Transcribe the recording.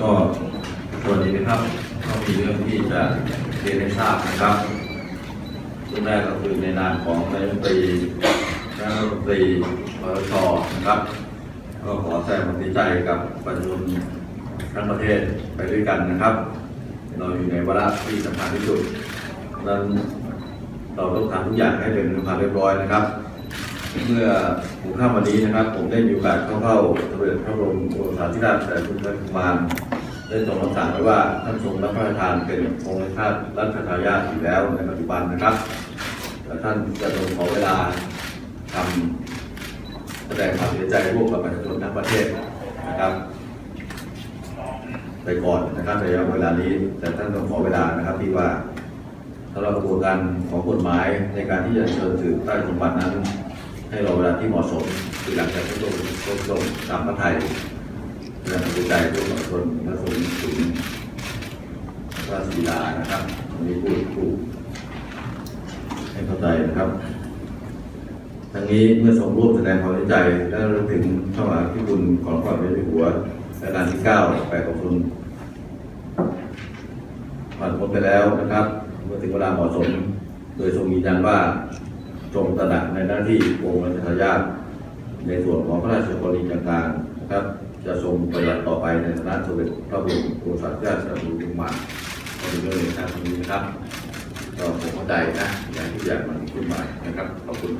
ก็สวัสดีนะครับก็มีเรื่องที่จะเรียนให้ทราบนะครับเรื่องแรกก็คือในนามของนายกรัฐมนตรีนายกรัฐมนตรีปตทนะครับ ก็ขอแสดงความเสียใจกับประชาชนทั้งประเทศไปด้วยกันนะครับ เราอยู่ในวาระที่สำคัญที่สุดนั้นเราต้องทำทุกอย่างให้เป็นความเรียบร้อยนะครับ เมื่อผมเข้าวันนี้นะครับ ผมได้มีโอกาสเข้าเข้าสมเด็จพระบรมโอรสาธิราชสมเด็จพระกุมารได้ทรงรับสั่งไว้ว่าท่านทรงรับพระราชทานเป็นองค์ชาติรัชทายาทอยู่แล้วในปัจจุบันนะครับและท่านจะทรงขอเวลาทำแสดงความเสียใจร่วมกับประชาชนทั้งประเทศนะครับไปก่อนนะครับในระยะเวลานี้ แต่ท่านต้องขอเวลานะครับที่ว่าสำหรับกระบวนการของกฎหมายในการที่จะเชิญสืบใต้สมบัตินั้น ให้รอเวลาที่เหมาะสมคือหลังจากที่ลงลงลงตามพระไทยเพื่อตัดสินใจร่วมชนและส่งถึงพระศีลานะครับอันนี้พูดถูกให้เข้าใจนะครับทั้งนี้เมื่อส่งรูปแสดงความเสีใจและระลึกถึงพระมหากรุณาธิคุณของพระบาทสมเด็จพระเจ้าอยู่หัวรัชกาลที่9ไปขอบคุณผ่านพ้นไปแล้วนะครับ เมื่อถึงเวลาเหมาะสม โดยทรงยืนยันว่า ทรงตระหนักในหน้าที่องค์รัชทายาทในส่วนของพระราชกรณียการนะครับ จะทรงปฏิบัติต่อไปในฐานะสมเด็จพระบรมโอรสาธิราชสมุทรมาก็เป็นเรื่องในการตรงนี้นะครับก็ผมเข้าใจนะอย่างที่อยากมันขึ้นมานะครับขอบคุณ